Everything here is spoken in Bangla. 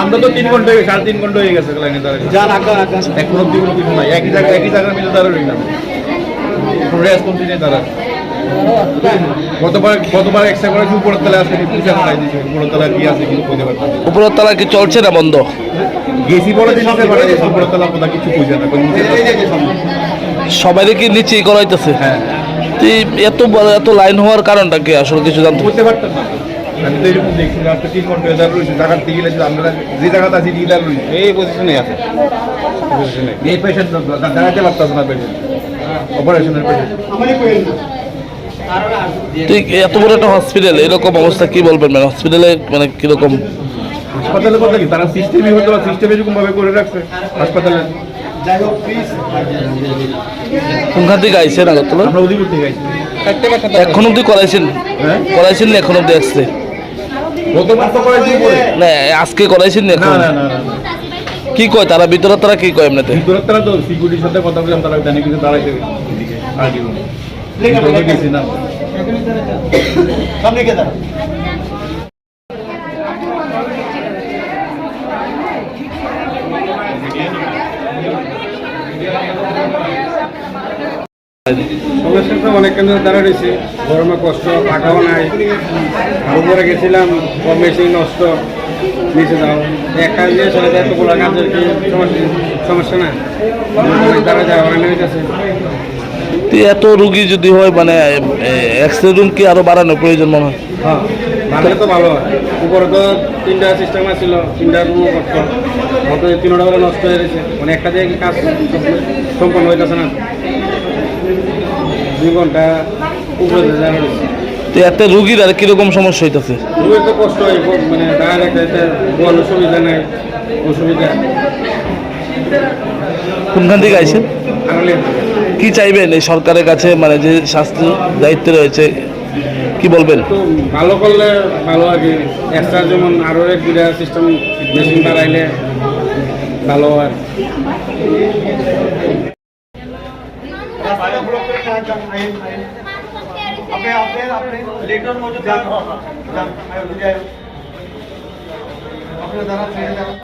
আমরা তো তিন ঘণ্টা হয়ে সাড়ে তিন ঘণ্টা হয়ে গেছে লাইনে দাঁড়িয়ে। যান আঁকা আঁকা এখন অব্দি কোনো কিছু নাই। একই জায়গায় একই জায়গায় মিলে দাঁড়াবে উপরের তলায় আছে? উপরের কি উপরের তলায় চলছে না বন্ধ? গেছি বলে দিন কিছু কোনো নিচে সবাই কি নিচেই করা হইতেছে হ্যাঁ এত বড় এত লাইন হওয়ার কারণটা কি? আসলে কিছু জানতে বুঝতে পারতাম না। আমি তো এরকম দেখছি রাস্তা তিন ঘণ্টা দাঁড় রয়েছে? জায়গার থেকে গেলে আমরা যে জায়গাতে আছি দিয়ে রয়েছে। এই পজিশনে আছে। পজিশনে এই পেশেন্ট দাঁড়াতে পারতাম না পেশেন্ট অপারেশনের এত বড় একটা হসপিটাল এরকম অবস্থা কি বলবেন মানে হসপিটালে মানে কীরকম? হাসপাতালে কথা কি তারা সিস্টেমই হতো সিস্টেম এরকম ভাবে করে রাখছে। হাসপাতালে কোনখান থেকে আইসেন আগরতলা এখন অব্দি করাইছেন? হ্যাঁ? করাইছেন না এখন অব্দি আসছে না আজকে করাইছেন না এখন? না না না কি কয় তারা ভিতরে তারা কি কয় এমনিতে? ভিতরের তারা তো সিকিউরিটির সাথে কথা বললাম তারা জানি কিছু দাঁড়াইতে এদিকে আর কি বলব। ভিতরে তো গেছি না। সামনে কে দাঁড়া সমস্যা তো অনেক কেন্দ্র দাঁড়া রয়েছে। গরমে কষ্ট পাকাও নাই। উপরে গেছিলাম বেশি নষ্ট। নিচে যাও এক দিয়ে চলে যায় তো বলা কাজের কি সমস্যা? না? দাঁড়া যায় অনেক এত রুগী যদি হয় মানে এক্সরে রুম কি আরও বাড়ানোর প্রয়োজন মনে হয়? হ্যাঁ ভালো তো ভালো হয়। উপরে তো তিনটা সিস্টেম আছিল তিনটা রুমও কষ্ট। মতো তিনটা বেলা নষ্ট হয়ে গেছে। মানে একটা দিয়ে কাজ সম্পন্ন হইতেছে না। দুই ঘণ্টা উপরে তো এতে রুগীর আর কীরকম সমস্যা হইতেছে? খুবই তো কষ্ট হয় মানে ডাইরেক্ট এটা বল সুবিধা নাই অসুবিধা। কোনখান থেকে আইসেন কি চাইবেন এই সরকারের কাছে? মানে যে স্বাস্থ্য দায়িত্বে রয়েছে কি বলবেন? ভালো করলে ভালো আর কি। এক্সট্রা যেমন আরও এক দুটা সিস্টেম মেশিন বাড়াইলে ভালো হয় আপনি আপনি আপনি লেটর মজুদ যান যান আপনি দাঁড়ান